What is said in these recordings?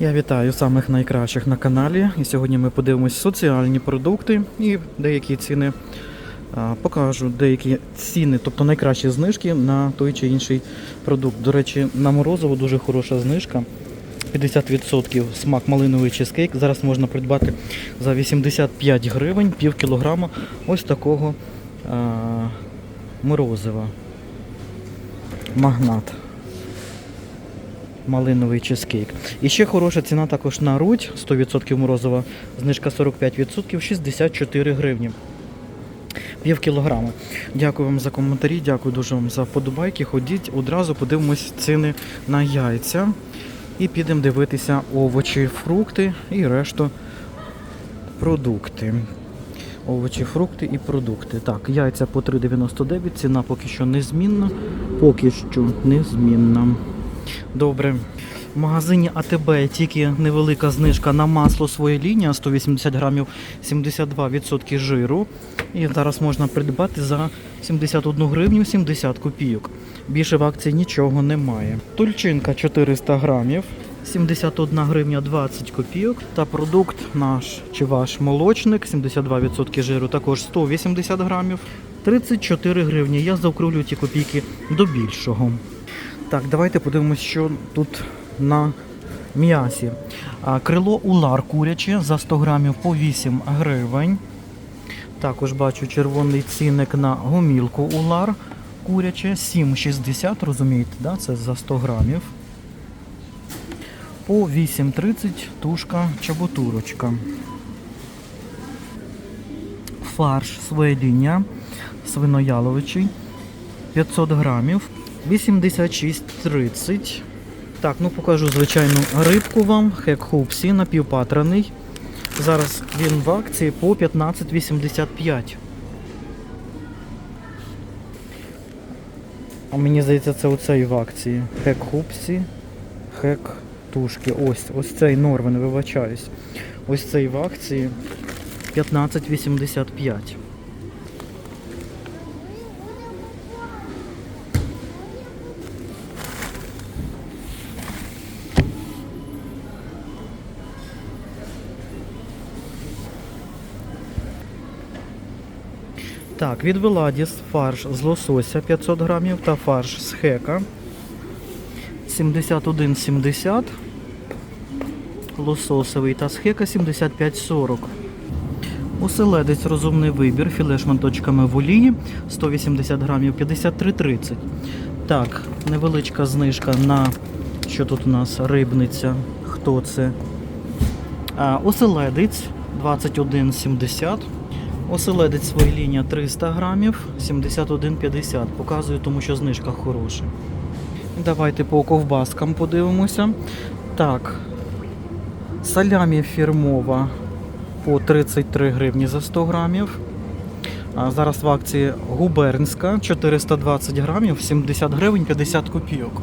Я вітаю самих найкращих на каналі. І сьогодні ми подивимось соціальні продукти і деякі ціни. Покажу деякі ціни, тобто найкращі знижки на той чи інший продукт. До речі, на морозиво дуже хороша знижка. 50% смак малиновий чизкейк. Зараз можна придбати за 85 гривень пів кілограма ось такого а, морозива. Магнат малиновий чизкейк. І ще хороша ціна також на рудь 100% морозова, знижка 45%, 64 гривні. Пів кілограма. Дякую вам за коментарі, дякую дуже вам за вподобайки. Ходіть одразу подивимось ціни на яйця. І підемо дивитися овочі, фрукти і решту продукти. Овочі, фрукти і продукти. Так, яйця по 3,99, ціна поки що незмінна. Поки що незмінна. Добре. В магазині АТБ тільки невелика знижка на масло своя лінія 180 грамів 72% жиру. І зараз можна придбати за 71 гривню 70 копійок. Більше в акції нічого немає. Тульчинка 400 грамів. 71 гривня 20 копійок. Та продукт наш чи ваш молочник, 72% жиру, також 180 грамів, 34 гривні. Я заокруглюю ті копійки до більшого. Так, давайте подивимось, що тут на м'ясі. Крило улар куряче за 100 грамів по 8 гривень. Також бачу червоний цінник на гомілку улар куряче 7,60, розумієте, да? це за 100 грамів. По 8,30 тушка чабутурочка. Фарш своєління свинояловичий 500 грамів 86,30. Так, ну покажу звичайну рибку вам. Хек хупсі напівпатраний. Зараз він в акції по 15,85. А мені здається, це оцей в акції. Хек хупсі, хек тушки. Ось, ось цей Норвен, вибачаюсь. Ось цей в акції 15,85. Так, від Веладіс фарш з лосося 500 грамів та фарш з хека 71,70. Лососовий та з хека 75,40. Оселедець розумний вибір, філе шматочками в олії 180 грамів 53,30. Так, невеличка знижка на що тут у нас рибниця. Хто це? А, оселедець 21,70. Оселедець своєління 300 грамів, 71,50. Показую, тому що знижка хороша. Давайте по ковбаскам подивимося. Так, салямі фірмова по 33 гривні за 100 грамів. А зараз в акції губернська 420 грамів, 70 гривень 50 копійок.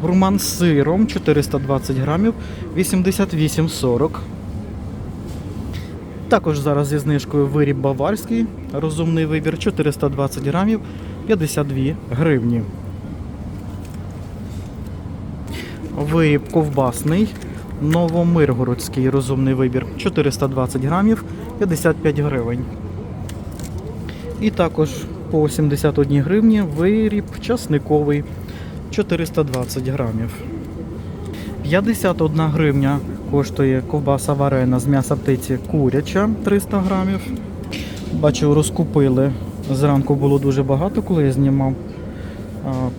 Гурман з сиром 420 грамів, 88,40. Також зараз зі знижкою виріб баварський, розумний вибір 420 грамів, 52 гривні. Виріб ковбасний, новомиргородський розумний вибір 420 грамів, 55 гривень. І також по 71 гривні виріб часниковий 420 грамів. 51 гривня коштує ковбаса варена з м'яса птиці куряча 300 грамів. Бачу, розкупили. Зранку було дуже багато, коли я знімав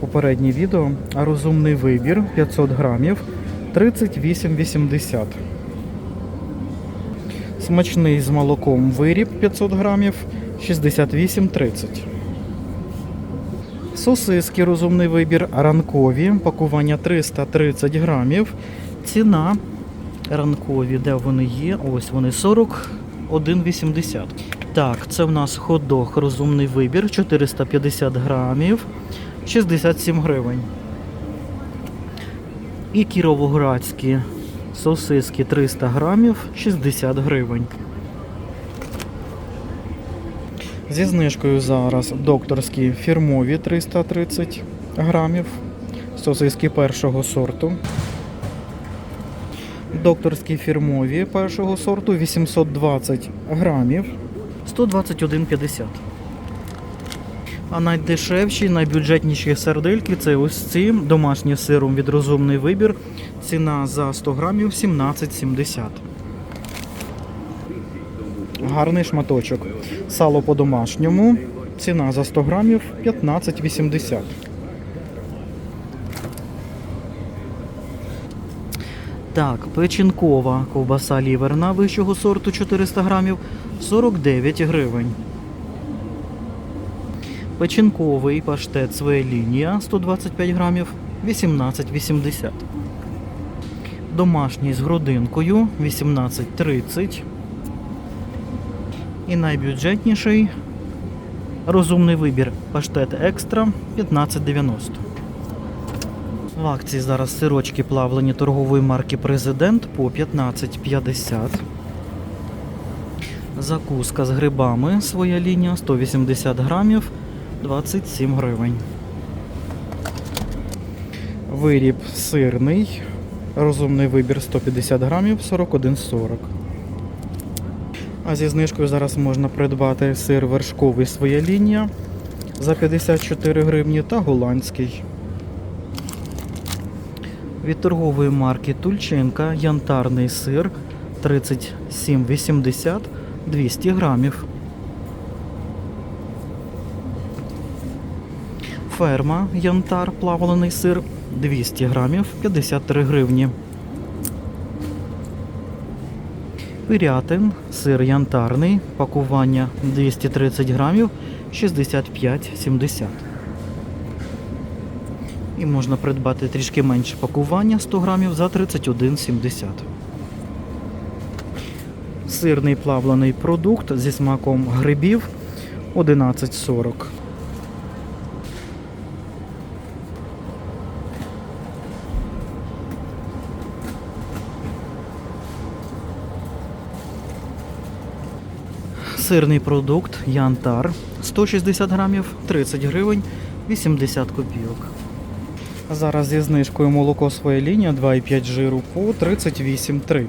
попереднє відео. А розумний вибір 500 грамів 38,80. Смачний з молоком виріб 500 грамів 68,30. Сосиски розумний вибір ранкові, пакування 330 грамів. Ціна ранкові, де вони є? Ось вони 41,80. Так, це в нас хот-дог розумний вибір 450 грамів, 67 гривень. І кіровоградські сосиски 300 грамів, 60 гривень. Зі знижкою зараз докторські фірмові 330 грамів. Сосиски першого сорту. Докторські фірмові першого сорту 820 грамів 121,50. А найдешевші, найбюджетніші сердельки це ось ці домашні сиром від розумний вибір. Ціна за 100 грамів 17,70. Гарний шматочок. Сало по-домашньому. Ціна за 100 грамів 15,80. Так, печінкова ковбаса ліверна вищого сорту 400 грамів 49 гривень. Печінковий паштет своя лінія 125 грамів 18,80. Домашній з грудинкою 18,30. І найбюджетніший розумний вибір паштет екстра 15,90. В акції зараз сирочки плавлені торгової марки Президент по 15,50. Закуска з грибами своя лінія 180 грамів 27 гривень. Виріб сирний. Розумний вибір 150 грамів 41,40. А зі знижкою зараз можна придбати сир вершковий своя лінія за 54 гривні та голландський. Від торгової марки Тульченка янтарний сир 37,80 200 грамів. Ферма янтар плавлений сир 200 грамів 53 гривні. Пирятин, сир янтарний, пакування 230 грамів 65,70. І можна придбати трішки менше пакування 100 грамів за 31,70. Сирний плавлений продукт зі смаком грибів 11,40. Сирний продукт Янтар 160 грамів 30 гривень 80 копійок. Зараз зі знижкою молоко своя лінія 2,5 жиру по 38,30.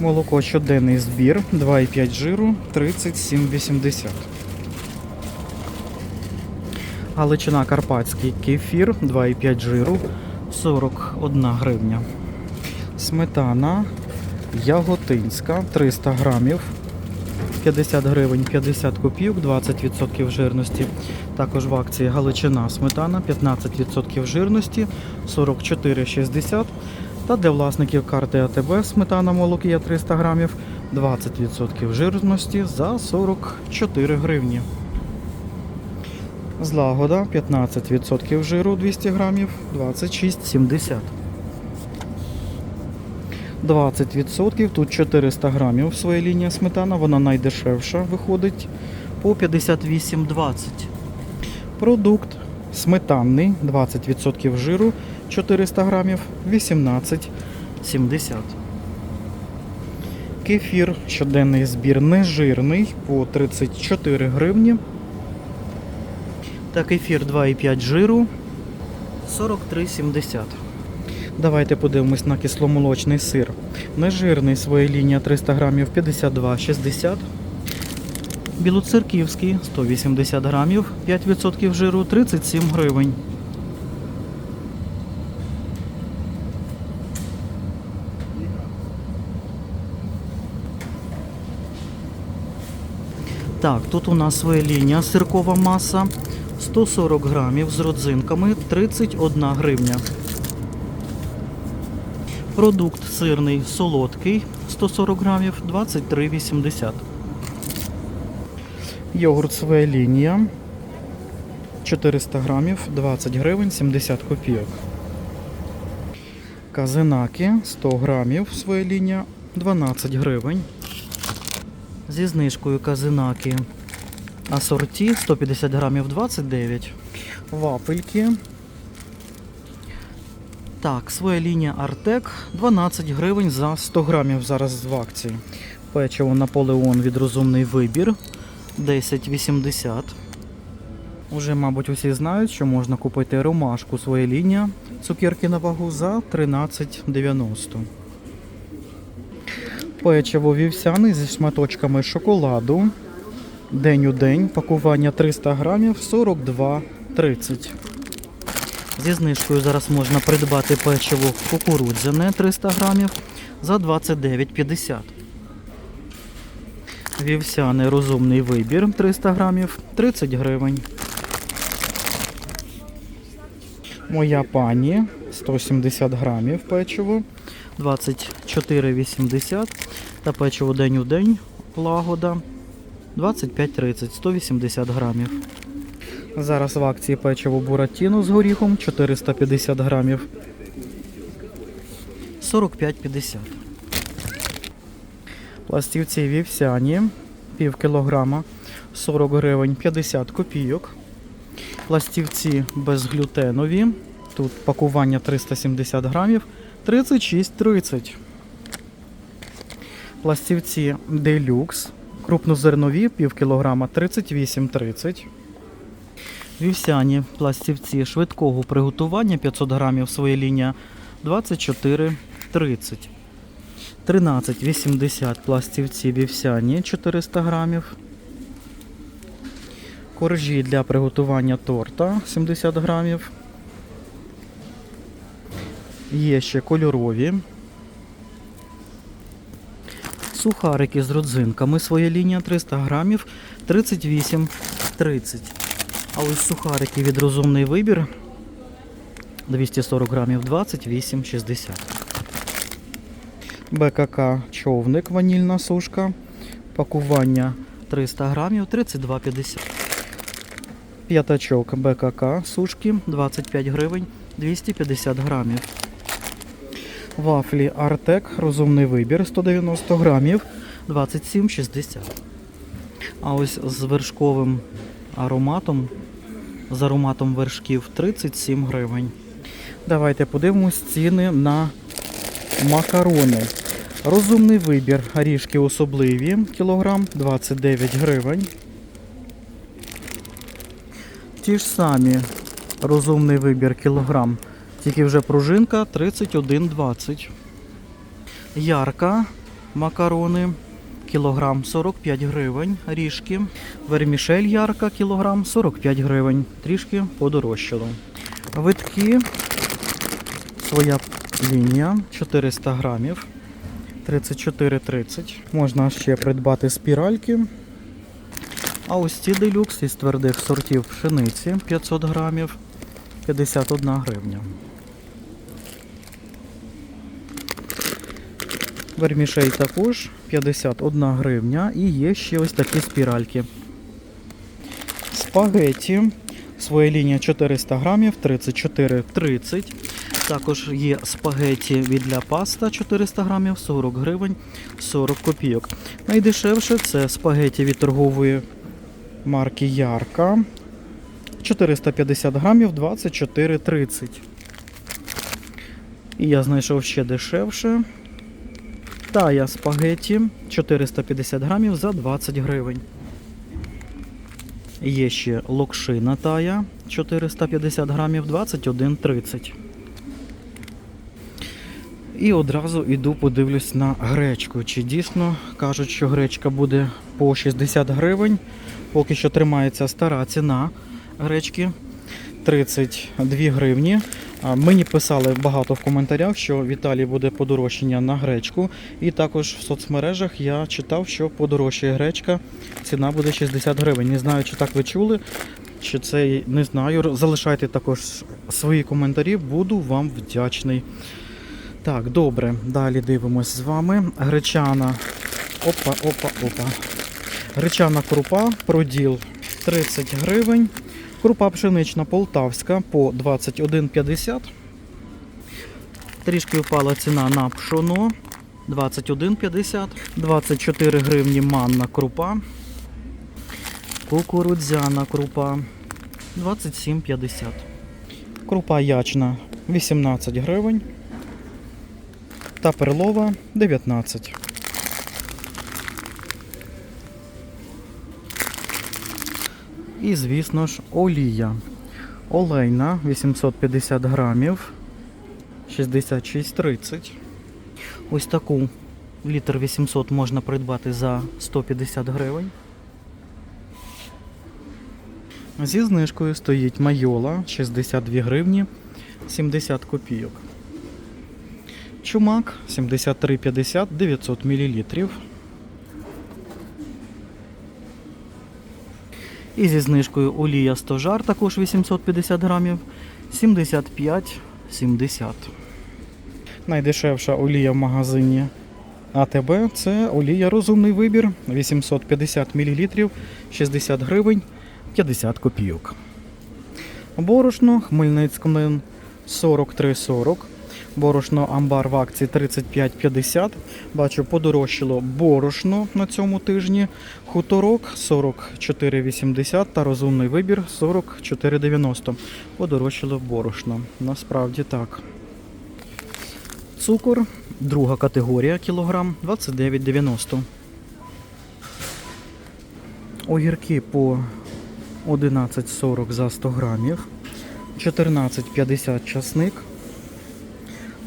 Молоко щоденний збір 2,5 жиру 37,80. Галичина Карпатський кефір 2,5 жиру 41 гривня. Сметана Яготинська 300 грамів 50 гривень 50 копійок, 20% жирності. Також в акції Галичина сметана 15% жирності 44,60. Та для власників карти АТБ сметана молокія 300 грамів 20% жирності за 44 гривні. Злагода 15% жиру 200 грамів 26,70. 20%, тут 400 грамів в своїй лінії сметана, вона найдешевша виходить по 58,20. Продукт сметанний, 20% жиру, 400 грамів, 18,70. Кефір, щоденний збір нежирний по 34 гривні. Та кефір 2,5 жиру 43,70. Давайте подивимось на кисломолочний сир. Нежирний своя лінія 300 грамів 52,60. Білоцерківський 180 грамів, 5% жиру 37 гривень. Так, тут у нас своя лінія сиркова маса 140 грамів з родзинками 31 гривня. Продукт сирний солодкий 140 грамів 23,80. Йогурт своя лінія 400 грамів 20 гривень 70 копійок. Казинаки 100 грамів своя лінія 12 гривень. Зі знижкою казинаки асорті 150 грамів 29. Вафельки так, своя лінія Артек 12 гривень за 100 грамів зараз в акції. Печиво Наполеон від розумний вибір 10,80. Уже, мабуть, усі знають, що можна купити ромашку своя лінія цукерки на вагу за 13,90. Печиво вівсяне зі шматочками шоколаду. День у день. Пакування 300 грамів 42,30. Зі знижкою зараз можна придбати печиво кукурудзяне 300 грамів за 29,50. Вівсяний розумний вибір 300 грамів 30 гривень. Моя пані 170 грамів печиво 24,80 та печиво день у день лагода 25,30 180 грамів. Зараз в акції печиво Буратіно з горіхом 450 грамів 45,50. Пластівці вівсяні пів кілограма 40 гривень 50 копійок. Пластівці безглютенові. Тут пакування 370 грамів 36,30. Пластівці делюкс. Крупнозернові пів кілограма 38,30. Вівсяні пластівці швидкого приготування 500 грамів своя лінія 24,30. 13,80 пластівці вівсяні 400 грамів. Коржі для приготування торта 70 грамів. Є ще кольорові. Сухарики з родзинками. Своя лінія 300 грамів 38,30. А ось сухарики від розумний вибір 240 грамів 28,60. БКК човник ванільна сушка. Пакування 300 грамів 32,50. П'ятачок БКК сушки 25 гривень 250 грамів. Вафлі Артек розумний вибір 190 грамів 27,60. А ось з вершковим ароматом, з ароматом вершків 37 гривень. Давайте подивимось ціни на макарони. Розумний вибір, горішки особливі, кілограм 29 гривень. Ті ж самі розумний вибір кілограм, тільки вже пружинка 31,20. Ярка макарони, кілограм 45 гривень, ріжки. Вермішель ярка, кілограм 45 гривень, трішки подорожчало. Витки, своя лінія 400 грамів. 34,30. Можна ще придбати спіральки. А ось ці делюкс із твердих сортів пшениці 500 грамів 51 гривня. Вермішей також 51 гривня і є ще ось такі спіральки. Спагеті. Своя лінія 400 грамів 34,30. Також є спагеті від для паста 400 грамів 40 гривень 40 копійок. Найдешевше це спагеті від торгової марки Ярка. 450 грамів 24,30. І я знайшов ще дешевше. Тая спагеті 450 грамів за 20 гривень. Є ще локшина тая 450 грамів 21,30. І одразу йду подивлюсь на гречку. Чи дійсно кажуть, що гречка буде по 60 гривень. Поки що тримається стара ціна гречки 32 гривні. Мені писали багато в коментарях, що в Італії буде подорожчання на гречку. І також в соцмережах я читав, що подорожчає гречка, ціна буде 60 гривень. Не знаю, чи так ви чули, чи це не знаю. Залишайте також свої коментарі, буду вам вдячний. Так, добре, далі дивимось з вами. Гречана. Опа, опа, опа. Гречана крупа, проділ 30 гривень. Крупа пшенична полтавська по 21,50. Трішки впала ціна на пшоно 21,50. 24 гривні манна крупа. Кукурудзяна крупа 27,50. Крупа ячна 18 гривень. Та перлова 19. І, звісно ж, олія. Олейна 850 грамів 66,30. Ось таку літр 800 можна придбати за 150 гривень. Зі знижкою стоїть майола 62 гривні 70 копійок. Чумак 73,50 900 мл. І зі знижкою олія стожар також 850 грамів 75,70. Найдешевша олія в магазині АТБ це олія розумний вибір 850 мл 60 гривень 50 копійок. Борошно Хмельницькому 43,40. Борошно амбар в акції 35,50. Бачу, подорожчало борошно на цьому тижні. Хуторок 44,80 та розумний вибір 44,90. Подорожчало борошно. Насправді так. Цукор, друга категорія кілограм 29,90. Огірки по 11,40 за 100 грамів. 14,50 часник.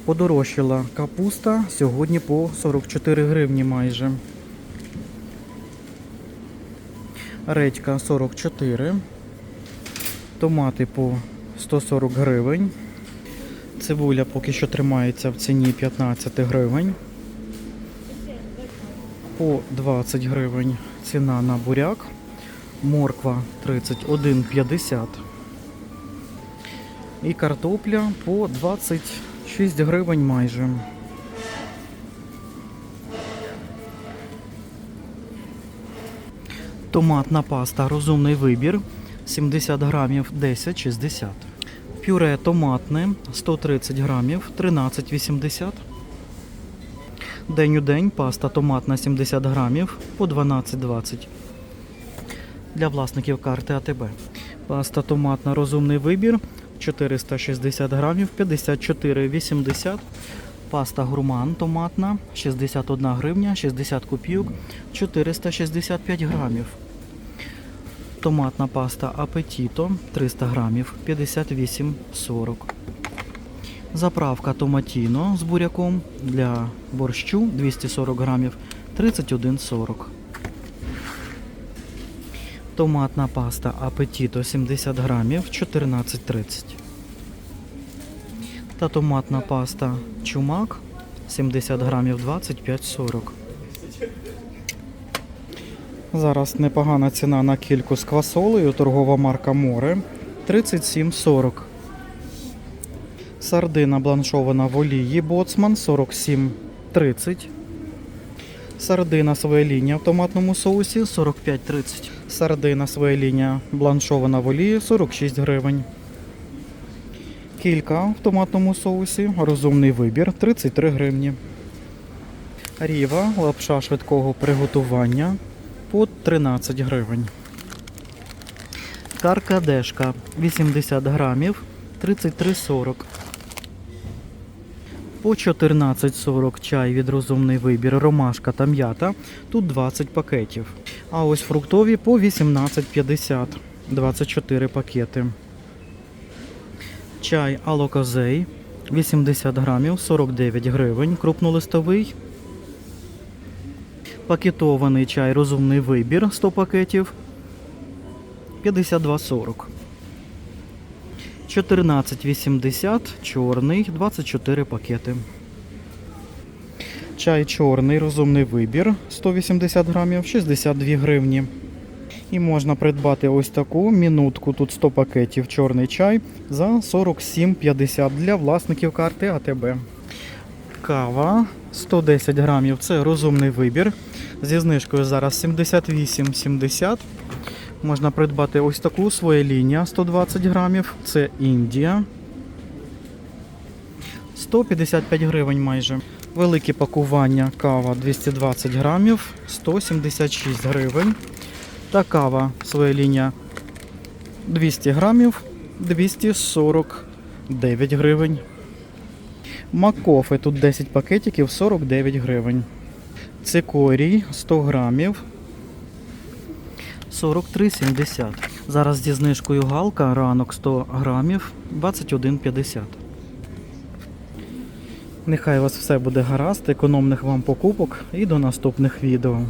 Подорожчала капуста сьогодні по 44 гривні майже. Редька 44. Томати по 140 гривень. Цибуля поки що тримається в ціні 15 гривень. По 20 гривень ціна на буряк. Морква 31,50. І картопля по 26 гривень майже. Томатна паста розумний вибір 70 грамів 10,60. Пюре томатне 130 грамів 13,80. День у день паста томатна 70 грамів по 12,20. Для власників карти АТБ. Паста томатна розумний вибір 460 грамів 54,80. Паста гурман томатна 61 гривня 60 копійок 465 грамів. Томатна паста апетіто 300 грамів 58,40. Заправка томатіно з буряком для борщу 240 грамів 31,40. Томатна паста апетіто 70 грамів 14,30. Та томатна паста чумак 70 грамів 25,40. Зараз непогана ціна на кільку з квасолею, торгова марка Море 37,40. Сардина бланшована в олії Боцман 47,30. Сардина своя лінія в томатному соусі 45,30. Сардина своя лінія бланшована в олії 46 гривень. Кілька в томатному соусі, розумний вибір 33 гривні. Ріва, лапша швидкого приготування по 13 гривень. Каркадешка 80 грамів 33,40. По 14,40 чай від розумний вибір, ромашка та м'ята. Тут 20 пакетів. А ось фруктові по 18,50. 24 пакети. Чай алоказей 80 грамів 49 гривень. Крупнолистовий. Пакетований чай розумний вибір 100 пакетів 52,40. 14,80 чорний 24 пакети. Чай чорний розумний вибір 180 грамів 62 гривні. І можна придбати ось таку мінутку. Тут 100 пакетів чорний чай за 47,50 для власників карти АТБ. Кава 110 грамів це розумний вибір. Зі знижкою зараз 78,70. Можна придбати ось таку своя лінія 120 грамів. Це Індія. 155 гривень майже. Велике пакування кава 220 грамів, 176 гривень. Та кава своя лінія 200 грамів, 249 гривень. Макофи тут 10 пакетиків, 49 гривень. Цикорій 100 грамів. 43,70. Зараз зі знижкою галка ранок 100 грамів 21,50. Нехай у вас все буде гаразд, економних вам покупок і до наступних відео.